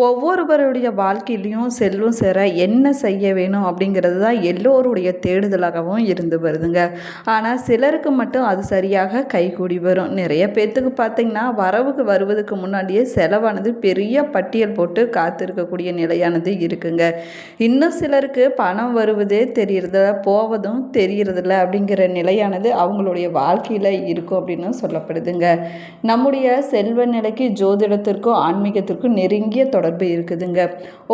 ஒவ்வொருவருடைய வாழ்க்கையிலையும் செல்வம் சேர என்ன செய்ய வேணும் அப்படிங்கிறது தான் எல்லோருடைய தேடுதலாகவும் இருந்து வருதுங்க. ஆனால் சிலருக்கு மட்டும் அது சரியாக கைகூடி வரும். நிறைய பேர்த்துக்கு பார்த்திங்கன்னா வரவுக்கு வருவதுக்கு முன்னாடியே செலவானது பெரிய பட்டியல் போட்டு காத்திருக்கக்கூடிய நிலையானது இருக்குங்க. இன்னும் சிலருக்கு பணம் வருவதே தெரியறதில்ல போவதும் தெரியறதில்ல அப்படிங்கிற நிலையானது அவங்களுடைய வாழ்க்கையில் இருக்கும் அப்படின்னு சொல்லப்படுதுங்க. நம்முடைய செல்வ நிலைக்கு ஜோதிடத்திற்கும் ஆன்மீகத்திற்கும் நெருங்கிய தொடர்பு தொடர்பு இருக்குதுங்க.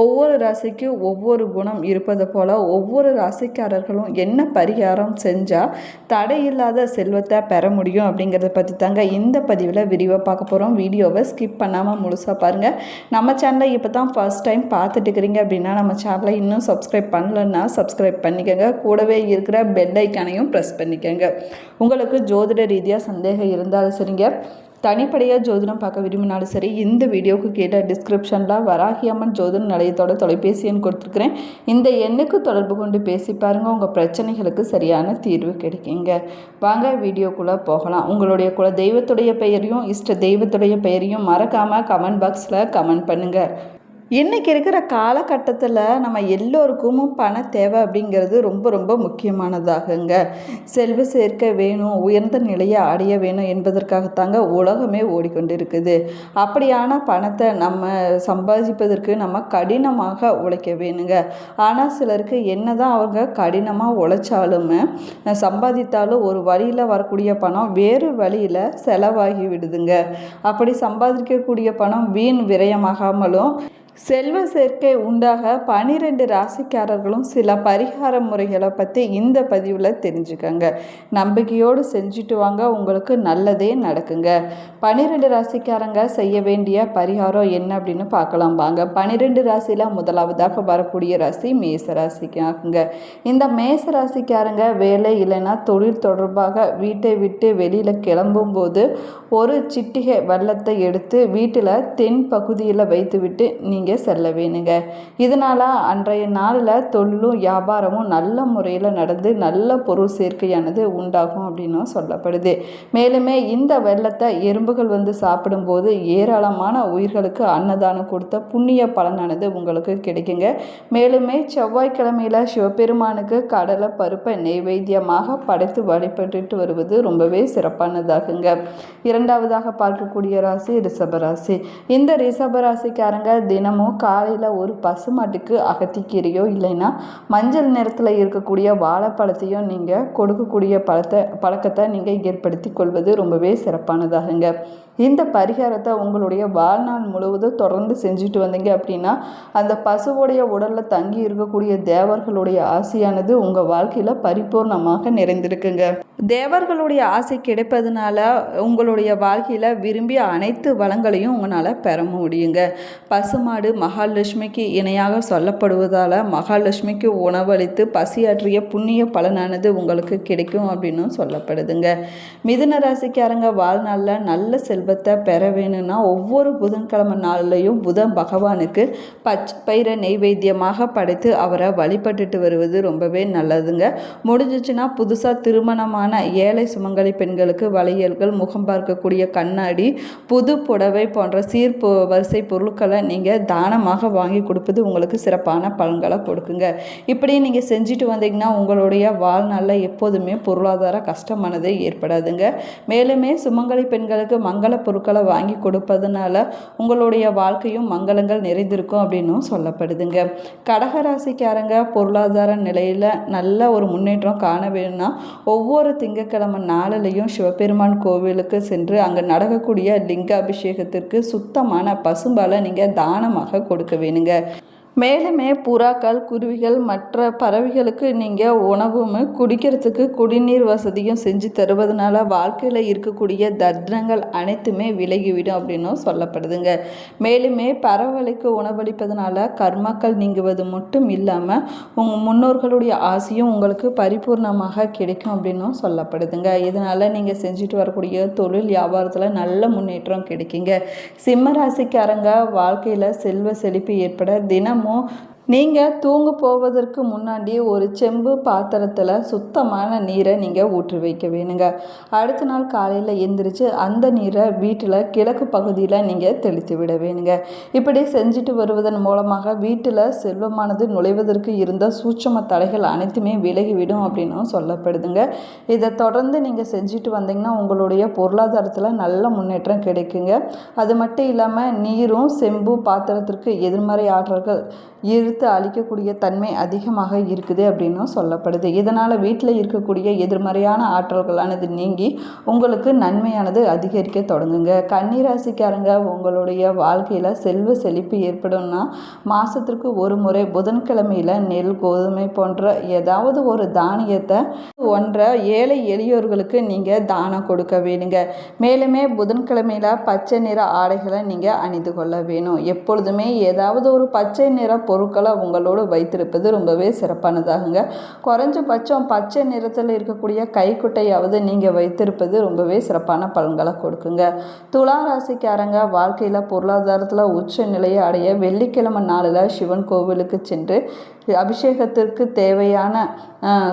ஒவ்வொரு ராசிக்கும் ஒவ்வொரு குணம் இருப்பது போல் ஒவ்வொரு ராசிக்காரர்களும் என்ன பரிகாரம் செஞ்சால் தடையில்லாத செல்வத்தை பெற முடியும் அப்படிங்கிறத பற்றி தாங்க இந்த பதிவில் விரிவாக பார்க்க போகிறோம் வீடியோவை ஸ்கிப் பண்ணாமல் முழுசாக பாருங்கள் நம்ம சேனலை இப்போ தான் ஃபர்ஸ்ட் டைம் பார்த்துட்டு இருக்கிறீங்க அப்படின்னா நம்ம சேனலை இன்னும் சப்ஸ்கிரைப் பண்ணலன்னா சப்ஸ்கிரைப் பண்ணிக்கோங்க. கூடவே இருக்கிற பெல் ஐக்கானையும் ப்ரெஸ் பண்ணிக்கோங்க. உங்களுக்கு ஜோதிட ரீதியாக சந்தேகம் இருந்தாலும் சரிங்க. தனிப்படையாக ஜோதிடம் பார்க்க விரும்பினாலும் சரி இந்த வீடியோவுக்கு கேட்ட டிஸ்கிரிப்ஷனில் வராகியம்மன் ஜோதிட நிலையத்தோட தொலைபேசி எண் கொடுத்துருக்குறேன். இந்த எண்ணுக்கு தொடர்பு கொண்டு பேசி பாருங்கள் உங்கள் பிரச்சனைகளுக்கு சரியான தீர்வு கிடைக்குங்க. வாங்க வீடியோக்குள்ளே போகலாம். உங்களுடைய குல தெய்வத்துடைய பெயரையும் இஷ்ட தெய்வத்துடைய பெயரையும் மறக்காமல் கமெண்ட் பாக்ஸில் கமெண்ட் பண்ணுங்கள் இன்றைக்கி இருக்கிற காலகட்டத்தில் நம்ம எல்லோருக்கும் பண தேவை அப்படிங்கிறது ரொம்ப ரொம்ப முக்கியமானதாகுங்க. செல்வ சேர்க்க வேணும் உயர்ந்த நிலையை அடைய வேணும் என்பதற்காகத்தாங்க உலகமே ஓடிக்கொண்டு இருக்குது அப்படியான பணத்தை நம்ம சம்பாதிப்பதற்கு நம்ம கடினமாக உழைக்க வேணுங்க. ஆனால் சிலருக்கு என்ன தான் அவங்க கடினமாக உழைச்சாலுமே சம்பாதித்தாலும் ஒரு வழியில் வரக்கூடிய பணம் வேறு வழியில் செலவாகி விடுதுங்க. அப்படி சம்பாதிக்கக்கூடிய பணம் வீண் விரயமாகாமலும் செல்வ சேர்க்கை உண்டாக பனிரெண்டு ராசிக்காரர்களும் சில பரிகார முறைகளை பற்றி இந்த பதிவில் தெரிஞ்சுக்கங்க. நம்பிக்கையோடு செஞ்சுட்டு வாங்க உங்களுக்கு நல்லதே நடக்குங்க. பனிரெண்டு ராசிக்காரங்க செய்ய வேண்டிய பரிகாரம் என்ன அப்படின்னு பார்க்கலாம் வாங்க. பனிரெண்டு ராசியில் முதலாவதாக வரக்கூடிய ராசி மேச ராசிக்காகுங்க இந்த மேச ராசிக்காரங்க வேலை இல்லைன்னா தொழில் தொடர்பாக வீட்டை விட்டு வெளியில் கிளம்பும்போது ஒரு சிட்டிகை வெள்ளத்தை எடுத்து வீட்டில் தென் பகுதியில் வைத்துவிட்டு நீங்கள் செல்ல வேணுங்க. இதனால் அன்றைய நாளில் தொழிலும் வியாபாரமும் நல்ல முறையில் நடந்து நல்ல பொருள் சேர்க்கையானது உண்டாகும் அப்படின்னும் சொல்லப்படுது. மேலுமே இந்த வெள்ளத்தை எறும்புகள் வந்து சாப்பிடும்போது ஏராளமான உயிர்களுக்கு அன்னதானம் கொடுத்த புண்ணிய பலனானது உங்களுக்கு கிடைக்குங்க. மேலுமே செவ்வாய்க்கிழமையில் சிவபெருமானுக்கு கடலை பருப்பை நெய்வேத்தியமாக படைத்து வழிபட்டுட்டு வருவது ரொம்பவே சிறப்பானதாகுங்க. இரண்டாவதாக பார்க்கக்கூடிய ராசி ரிஷபராசி. இந்த ரிஷபராசிக்காரங்க தினமும் தினமும் காலையில் ஒரு பசுமாட்டுக்கு அகத்திக்கீரையோ இல்லைன்னா மஞ்சள் நிறத்தில் இருக்கக்கூடிய வாழைப்பழத்தையும் நீங்கள் கொடுக்கக்கூடிய பழத்தை பழக்கத்தை நீங்கள் ஏற்படுத்தி கொள்வது ரொம்பவே சிறப்பானதாகுங்க. இந்த பரிகாரத்தை உங்களுடைய வாழ்நாள் முழுவதும் தொடர்ந்து செஞ்சுட்டு வந்தீங்க அப்படின்னா அந்த பசுவோடைய உடலில் தங்கி இருக்கக்கூடிய தேவர்களுடைய ஆசையானது உங்கள் வாழ்க்கையில் பரிபூர்ணமாக நிறைந்திருக்குங்க. தேவர்களுடைய ஆசை கிடைப்பதனால உங்களுடைய வாழ்க்கையில் விரும்பிய அனைத்து வளங்களையும் உங்களால் பெற முடியுங்க. பசுமாடு மகாலட்சுமிக்கு இணையாக சொல்லப்படுவதால் மகாலட்சுமிக்கு உணவளித்து பசியாற்றிய புண்ணிய பலனானது உங்களுக்கு கிடைக்கும் அப்படின்னும் சொல்லப்படுதுங்க. மிதுன ராசிக்காரங்க வாழ்நாளில் நல்ல செல்வத்தை பெற வேணும்னா ஒவ்வொரு புதன்கிழமை நாள்லையும் புதன் பகவானுக்கு பச்சை பயிரை நெய்வேத்தியமாக படைத்து அவரை வழிபட்டுட்டு வருவது ரொம்பவே நல்லதுங்க. முடிஞ்சிச்சுன்னா புதுசாக திருமணமான ஏழை சுமங்கலி பெண்களுக்கு வளையல்கள் முகம் பார்க்கக்கூடிய கண்ணாடி புது புடவை போன்ற சீர் வரிசை பொருட்களை நீங்கள் தானமாக வாங்கி கொடுப்பது உங்களுக்கு சிறப்பான பலன்களை கொடுக்குங்க. இப்படி நீங்கள் செஞ்சுட்டு வந்தீங்கன்னா உங்களுடைய வாழ்நாளில் எப்போதுமே பொருளாதார கஷ்டமானதே ஏற்படாதுங்க. மேலுமே சுமங்கலி பெண்களுக்கு மங்கள பொருட்களை வாங்கி கொடுப்பதுனால உங்களுடைய வாழ்க்கையும் மங்களங்கள் நிறைந்திருக்கும் அப்படின்னும் சொல்லப்படுதுங்க. கடகராசிக்காரங்க பொருளாதார நிலையில் நல்ல ஒரு முன்னேற்றம் காண வேணும்னா ஒவ்வொரு திங்கக்கிழமை நாளிலையும் சிவபெருமான் கோவிலுக்கு சென்று அங்கே நடக்கக்கூடிய லிங்க அபிஷேகத்திற்கு சுத்தமான பசும்பாலை நீங்கள் தானமாக கொடுக்க வேணுங்க. மேலுமே புறாக்கள் குருவிகள் மற்ற பறவைகளுக்கு நீங்கள் உணவும் குடிக்கிறதுக்கு குடிநீர் வசதியும் செஞ்சு தருவதனால வாழ்க்கையில் இருக்கக்கூடிய தர்தனங்கள் அனைத்துமே விலகிவிடும் அப்படின்னும் சொல்லப்படுதுங்க. மேலுமே பறவைகளுக்கு உணவளிப்பதனால கர்மாக்கள் நீங்குவது மட்டும் இல்லாமல் உங்கள் முன்னோர்களுடைய ஆசையும் உங்களுக்கு பரிபூர்ணமாக கிடைக்கும் அப்படின்னும் சொல்லப்படுதுங்க. இதனால் நீங்கள் செஞ்சுட்டு வரக்கூடிய தொழில் வியாபாரத்தில் நல்ல முன்னேற்றம் கிடைக்குங்க. சிம்ம ராசிக்காரங்க வாழ்க்கையில் செல்வ செழிப்பு ஏற்பட தினமும் தினமும் நீங்கள் தூங்க போவதற்கு முன்னாடி ஒரு செம்பு பாத்திரத்தில் சுத்தமான நீரை நீங்கள் ஊற்றி வைக்க வேணுங்க. அடுத்த நாள் காலையில் எந்திரிச்சு அந்த நீரை வீட்டில் கிழக்கு பகுதியில் நீங்கள் தெளித்து விட வேணுங்க. இப்படி செஞ்சுட்டு வருவதன் மூலமாக வீட்டில் செல்வமானது நுழைவதற்கு இருந்த சூட்சம தடைகள் அனைத்துமே விலகிவிடும் அப்படின்னும் சொல்லப்படுதுங்க. இதை தொடர்ந்து நீங்கள் செஞ்சுட்டு வந்தீங்கன்னா உங்களுடைய பொருளாதாரத்தில் நல்ல முன்னேற்றம் கிடைக்குங்க. அது மட்டும் இல்லாமல் நீரும் செம்பு பாத்திரத்திற்கு எதிர்மறை ஆற்றல்கள் ஈர்த்து அழிக்கக்கூடிய தன்மை அதிகமாக இருக்குது அப்படின்னும் சொல்லப்படுது. இதனால் வீட்டில் இருக்கக்கூடிய எதிர்மறையான ஆற்றல்களானது நீங்கி உங்களுக்கு நன்மையானது அதிகரிக்க தொடங்குங்க. கன்னிராசிக்காரங்க உங்களுடைய வாழ்க்கையில் செல்வ செழிப்பு ஏற்படும்னா மாதத்திற்கு ஒரு முறை புதன்கிழமையில் நெல் கோதுமை போன்ற ஏதாவது ஒரு தானியத்தை ஒன்றை ஏழை எளியோர்களுக்கு நீங்கள் தானம் கொடுக்க வேணுங்க. மேலுமே புதன்கிழமையில் பச்சை நிற ஆடைகளை நீங்கள் அணிந்து கொள்ள வேணும். எப்பொழுதுமே ஏதாவது ஒரு பச்சை நிற பொருட்களை உங்களோடு வைத்திருப்பது ரொம்பவே சிறப்பானதாகுங்க. குறைஞ்சபட்சம் பச்சை நிறத்தில் இருக்கக்கூடிய கைக்குட்டையாவது நீங்கள் வைத்திருப்பது ரொம்பவே சிறப்பான பலன்களை கொடுக்குங்க. துலா ராசிக்காரங்க வாழ்க்கையில் பொருளாதாரத்தில் உச்ச நிலையை அடைய வெள்ளிக்கிழமை நாளில் சிவன் கோவிலுக்கு சென்று அபிஷேகத்திற்கு தேவையான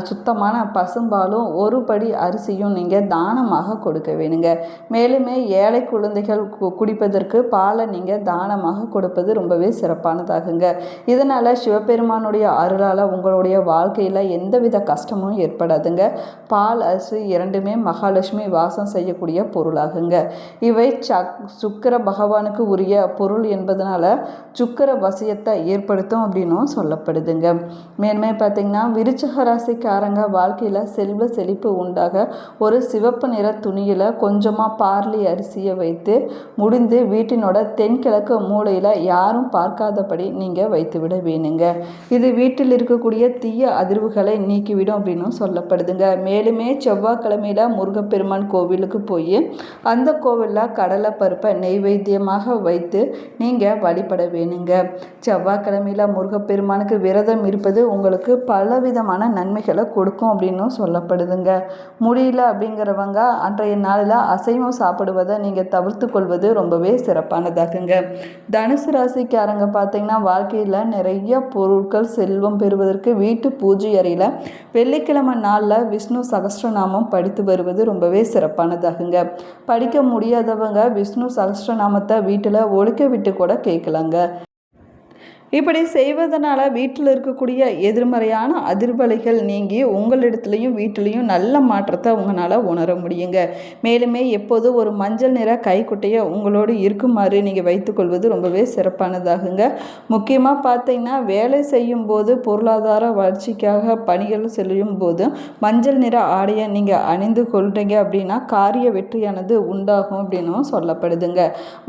சுத்தமான பசும்பாலும் ஒரு படி அரிசியும் நீங்கள் தானமாக கொடுக்க வேணுங்க. மேலுமே ஏழை குழந்தைகள் குடிப்பதற்கு பாலை நீங்கள் தானமாக கொடுப்பது ரொம்பவே சிறப்பானதாகுங்க. இதனால் சிவபெருமானுடைய அருளால் உங்களுடைய வாழ்க்கையில் எந்தவித கஷ்டமும் ஏற்படாதுங்க. பால் அரிசி இரண்டுமே மகாலட்சுமி வாசம் செய்யக்கூடிய பொருளாகுங்க. இவை சக் சுக்கர பகவானுக்கு உரிய பொருள் என்பதனால சுக்கர வசியத்தை ஏற்படுத்தும் அப்படின்னும் சொல்லப்படுதுங்க. மேன்மை பார்த்திங்கன்னா விருச்சக ராசிக்காரங்க வாழ்க்கையில் செல்வ செழிப்பு உண்டாக ஒரு சிவப்பு நிற துணியில் கொஞ்சமாக பார்லி அரிசியை வைத்து முடிந்து வீட்டினோட தென்கிழக்கு மூலையில் யாரும் பார்க்காதபடி நீங்கள் வைத்து விட வேணுங்க. இது வீட்டில் இருக்கக்கூடிய தீய அதிர்வுகளை நீக்கிவிடும் அப்படின்னும் சொல்லப்படுதுங்க. மேலுமே செவ்வாய்க்கிழமையில் முருகப்பெருமான் கோவிலுக்கு போய் அந்த கோவிலில் கடலை பருப்பை நெய்வேத்தியமாக வைத்து நீங்கள் வழிபட வேணுங்க. செவ்வாய்க்கிழமையில் முருகப்பெருமானுக்கு விரதம் இருப்பது உங்களுக்கு பலவிதமான நன்மைகளை கொடுக்கும் அப்படின்னும் சொல்லப்படுதுங்க. முடியல அப்படிங்கிறவங்க அன்றைய நாளில் அசைவம் சாப்பிடுவதை நீங்கள் தவிர்த்து கொள்வது ரொம்பவே சிறப்பானதாகுங்க தனுசு ராசிக்காரங்க பார்த்தீங்கன்னா வாழ்க்கையில் நிறைய பொருட்கள் செல்வம் பெறுவதற்கு வீட்டு பூஜை அறையில் வெள்ளிக்கிழமை நாளில் விஷ்ணு சகஸ்ரநாமம் படித்து வருவது ரொம்பவே சிறப்பானதாகுங்க. படிக்க முடியாதவங்க விஷ்ணு சகஸ்ரநாமத்தை வீட்டில் ஒழிக்க விட்டு கூட கேட்கலாங்க. இப்படி செய்வதனால வீட்டில் இருக்கக்கூடிய எதிர்மறையான அதிர்வலைகள் நீங்கி உங்களிடத்துலையும் வீட்டிலையும் நல்ல மாற்றத்தை உங்களால் உணர முடியுங்க. மேலுமே எப்போது ஒரு மஞ்சள் நிற கைக்குட்டையை உங்களோடு இருக்குமாறு நீங்கள் வைத்துக்கொள்வது ரொம்பவே சிறப்பானதாகுங்க. முக்கியமாக பார்த்தீங்கன்னா வேலை செய்யும் போது பொருளாதார வளர்ச்சிக்காக பணிகள் செல்லும் போது மஞ்சள் நிற ஆடையை நீங்கள் அணிந்து கொள்றீங்க அப்படின்னா காரிய வெற்றியானது உண்டாகும் அப்படின்னும் சொல்லப்படுதுங்க.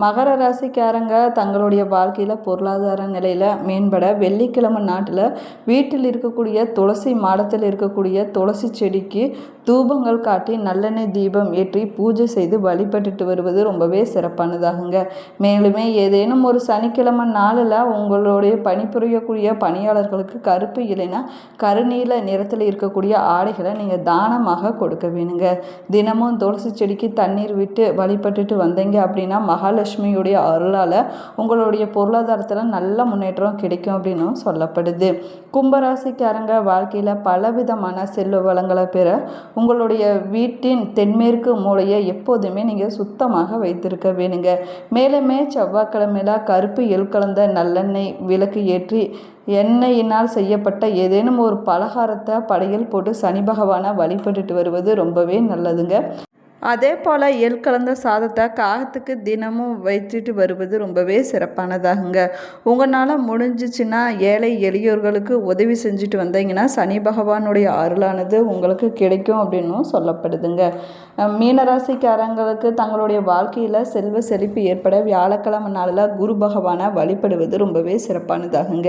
மகர ராசிக்காரங்க தங்களுடைய வாழ்க்கையில் பொருளாதார நிலையில் மேம்பட வெள்ளிக்கிழமை நாட்டில் வீட்டில் இருக்கக்கூடிய துளசி மாடத்தில் இருக்கக்கூடிய துளசி செடிக்கு தூபங்கள் காட்டி நல்லெண்ணெய் தீபம் ஏற்றி பூஜை செய்து வழிபட்டுட்டு வருவது ரொம்பவே சிறப்பானதாகுங்க. மேலுமே ஏதேனும் ஒரு சனிக்கிழமை நாளில் உங்களுடைய பணிபுரியக்கூடிய பணியாளர்களுக்கு கருப்பு இல்லைன்னா கருநீல நிறத்தில் இருக்கக்கூடிய ஆடைகளை நீங்கள் தானமாக கொடுக்க வேணுங்க. தினமும் துளசி செடிக்கு தண்ணீர் விட்டு வழிபட்டுட்டு வந்தீங்க அப்படின்னா மகாலட்சுமியுடைய அருளால் உங்களுடைய பொருளாதாரத்தில் நல்ல முன்னேற்றம் கிடைக்கும் அப்படின்னும் சொல்லப்படுது. கும்பராசிக்காரங்க வாழ்க்கையில் பலவிதமான செல்வ வளங்களை பெற உங்களுடைய வீட்டின் தென்மேற்கு மூலையை எப்போதுமே நீங்கள் சுத்தமாக வைத்திருக்க வேணுங்க. மேலுமே செவ்வாய்க்கிழமையில கருப்பு எள் கலந்த நல்லெண்ணெய் விளக்கு ஏற்றி எண்ணெயினால் செய்யப்பட்ட ஏதேனும் ஒரு பலகாரத்தை படையல் போட்டு சனி பகவானை வழிபட்டுட்டு வருவது ரொம்பவே நல்லதுங்க. அதே போல் எள் கலந்த சாதத்தை காகத்துக்கு தினமும் வைத்துட்டு வருவது ரொம்பவே சிறப்பானதாகுங்க. உங்களால் முடிஞ்சிச்சுன்னா ஏழை எளியோர்களுக்கு உதவி செஞ்சுட்டு வந்தீங்கன்னா சனி பகவானுடைய அருளானது உங்களுக்கு கிடைக்கும் அப்படின்னும் சொல்லப்படுதுங்க. மீனராசிக்காரங்களுக்கு தங்களுடைய வாழ்க்கையில் செல்வ செழிப்பு ஏற்பட வியாழக்கிழமை நாளில் குரு பகவானை வழிபடுவது ரொம்பவே சிறப்பானதாகுங்க.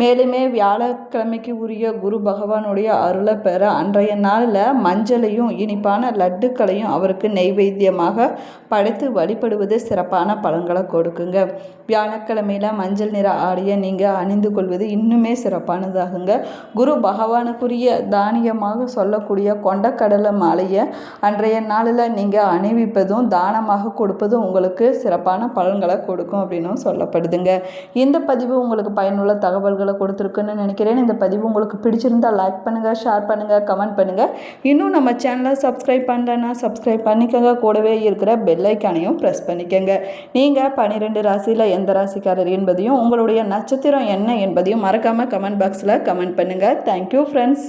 மேலுமே வியாழக்கிழமைக்கு உரிய குரு பகவானுடைய அருளை பெற அன்றைய நாளில் மஞ்சளையும் இனிப்பான லட்டுக்களையும் அவருக்கு நெய்வேத்தியமாக படைத்து வழிபடுவது சிறப்பான பலன்களை கொடுக்குங்க. வியாழக்கிழமையில் மஞ்சள் நிற ஆடையை நீங்கள் அணிந்து கொள்வது இன்னுமே சிறப்பானதாகுங்க. குரு பகவானுக்குரிய தானியமாக சொல்லக்கூடிய கொண்டக்கடலை மாலையை அன்றைய நாளில் நீங்கள் அணிவிப்பதும் தானமாக கொடுப்பதும் உங்களுக்கு சிறப்பான பலன்களை கொடுக்கும் அப்படின்னும் சொல்லப்படுதுங்க. இந்த பதிவு உங்களுக்கு பயனுள்ள தகவல்களை கொடுத்துருக்குன்னு நினைக்கிறேன். இந்த பதிவு உங்களுக்கு பிடிச்சிருந்தால் லைக் பண்ணுங்கள் ஷேர் பண்ணுங்கள் கமெண்ட் பண்ணுங்கள் இன்னும் நம்ம சேனலை சப்ஸ்கிரைப் பண்ணலன்னா சப்ஸ்கிரைப் பண்ணிக்கோங்க. கூடவே இருக்கிற பெல்லைக்கானையும் ப்ரெஸ் பண்ணிக்கோங்க. நீங்கள் பன்னிரெண்டு ராசியில் எந்த ராசிக்காரர் என்பதையும் உங்களுடைய நட்சத்திரம் என்ன என்பதையும் மறக்காமல் கமெண்ட் பாக்ஸில் கமெண்ட் பண்ணுங்கள் தேங்க்யூ ஃப்ரெண்ட்ஸ்